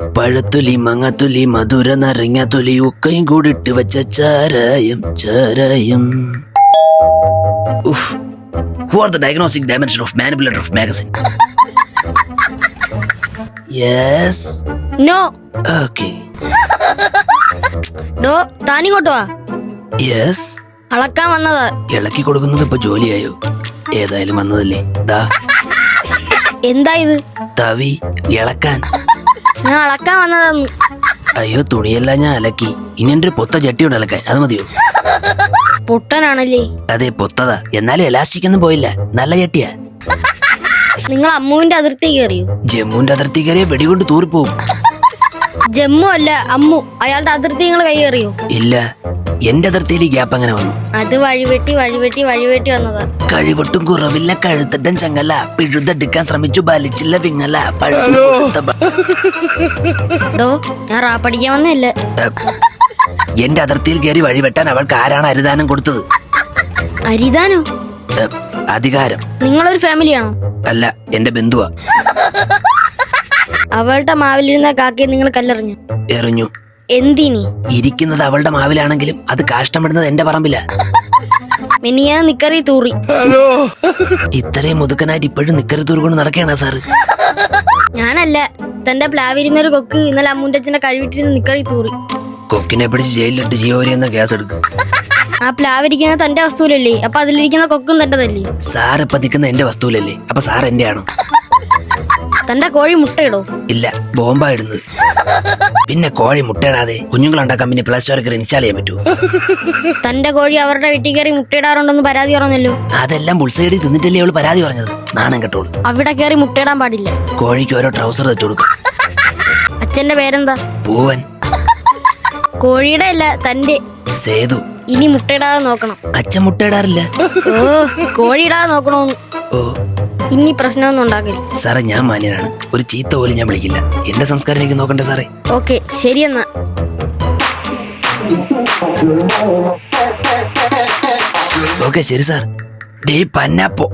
പഴത്തൊലി മങ്ങാത്തൊലി മധുര നരങ്ങത്തൊലി ഒക്കെയും കൂടി ഇട്ട് വെച്ച ചാരായം ചാരായം. Who are the diagnostic dimension of manipulator of magazine yes no okay ഡോ താനിങ്ങോട്ട് വാ. യെസ് അളക്കാൻ വന്നതാ. ഇളക്കി കൊടുക്കുന്നത് ഇപ്പൊ ജോലിയായോ? ഏതായാലും വന്നതല്ലേ. ദാ. എന്താ ഇത്? തവി ഇളക്കാൻ. ഞാൻ അളക്കാൻ വന്നതാന്ന് അയ്യോ തുണിയെല്ലാം ഞാൻ അലക്കി. ഇനി എന്റെ ഒരു പൊത്ത ചട്ടിയുണ്ട് അലക്കാൻ. അത് മതിയോ? പൊട്ടനാണല്ലേ? അതെ പൊത്തതാ. എന്നാലും എലാസ്റ്റിക് ഒന്നും പോയില്ല. നല്ല ചട്ടിയാ. നിങ്ങൾ അമ്മുവിന്റെ അതിർത്തി കയറിയോ? ജമ്മുവിന്റെ അതിർത്തി കയറിയ വെടികൊണ്ട് തൂറിപ്പോവും. ജമ്മു അല്ല അമ്മു. അയാളുടെ അതിർത്തി നിങ്ങൾ കൈയേറിയോ? ഇല്ല. എന്റെ അതിർത്തിയിൽ ഈ ഗ്യാപ്പ് അങ്ങനെ വന്നു? അത് വഴിവെട്ടി വഴിവെട്ടി വഴിവെട്ടി വന്നതാ. കഴിവൊട്ടും കുറവില്ല കഴുത്തട്ടൻ ചങ്ങല. പിഴുതെടുക്കാൻ ശ്രമിച്ചു ബലിച്ചില്ല വിങ്ങല. പഴുത്ത് കൊഴുത്ത ബ- ഡോ ഞാൻ റാപ്പടിക്കാൻ വന്നല്ല ഏ, എന്റെ അതിർത്തിയിൽ കയറി വഴിവെട്ടാൻ അവൾക്ക് ആരാണ് അരിദാനം കൊടുത്തത്? അരിദാനോ? ഏ, അധികാരം. നിങ്ങളൊരു ഫാമിലിയാണോ? അല്ല എന്റെ ബന്ധുവാ. അവളുടെ മാവിലിരുന്ന കാക്കയെ നിങ്ങൾ കല്ലെറിഞ്ഞു. എറിഞ്ഞു. എന്തിനി? ഇരിക്കുന്നത് അവളുടെ മാവിലാണെങ്കിലും അത് കാഷ്ടമിടുന്നത് എന്റെ പറമ്പില. മിനിയാ നിക്കറി തൂറി. ഇത്രയും മുതുക്കനായിട്ട് ഇപ്പോഴും നിക്കറി തൂറിക്കൊണ്ട് നടക്കണ സാറ്? ഞാനല്ല തന്റെ പ്ലാവിരുന്നൊരു കൊക്ക് ഇന്നലെ അമ്മൂന്റെ അച്ഛനെ കഴിവിട്ടിരുന്ന് നിക്കറി തൂറി. കൊക്കിനെ പിടിച്ച് ജയിലിലിട്ട് ജീവരി എന്ന ഗ്യാസ് എടുക്കും ആ പ്ലാവിരിക്കുന്ന തന്റെ വസ്തുവിലല്ലേ? അപ്പൊ അതിലിരിക്കുന്ന കൊക്കും തന്റെതല്ലേ സാർ ഇപ്പൊ നിൽക്കുന്ന എന്റെ വസ്തുവിലല്ലേ? അപ്പൊ സാർ എന്റെ ആണോ തന്റെ കോഴി മുട്ടയിടോ? ഇല്ല ബോംബാ ഇടുന്നത്. പിന്നെ കോഴി മുട്ടയിടാതെ കുഞ്ഞുങ്ങളുണ്ടാക്കാൻ പിന്നെ പ്ലസ് വരെ ഇൻസ്റ്റാൾ ചെയ്യാൻ പറ്റൂ തന്റെ കോഴി അവരുടെ വീട്ടിൽ കയറി മുട്ടയിടാറുണ്ടെന്ന് പരാതി പറഞ്ഞല്ലോ. അതെല്ലാം ബുൾസൈഡിൽ തിന്നിട്ടല്ലേ അവൾ പരാതി പറഞ്ഞത്? നാണം കെട്ടോളൂ അവിടെ കയറി മുട്ടയിടാൻ പാടില്ല. കോഴിക്ക് ഓരോ ട്രൗസർ വെച്ചു കൊടുക്കും. അച്ഛന്റെ പേരെന്താ? പൂവൻ. കോഴിയുടെ അല്ല തന്റെ. സേതു. ഇനി മുട്ടയിടാതെ നോക്കണം. അച്ഛൻ മുട്ടയിടാറില്ല. ഓ കോഴിയിടാതെ നോക്കണോന്ന്. ഓ. ഇനി പ്രശ്നമൊന്നും ഉണ്ടാക്കില്ല സാറേ ഞാൻ മാന്യനാണ്. ഒരു ചീത്ത പോലും ഞാൻ വിളിക്കില്ല. എന്റെ സംസ്കാരം എനിക്ക് നോക്കണ്ടേ സാറേ? ഓക്കെ ശരിയെന്നാ ഓക്കെ ശരി സാർ. ഡേ പന്നാപ്പോ.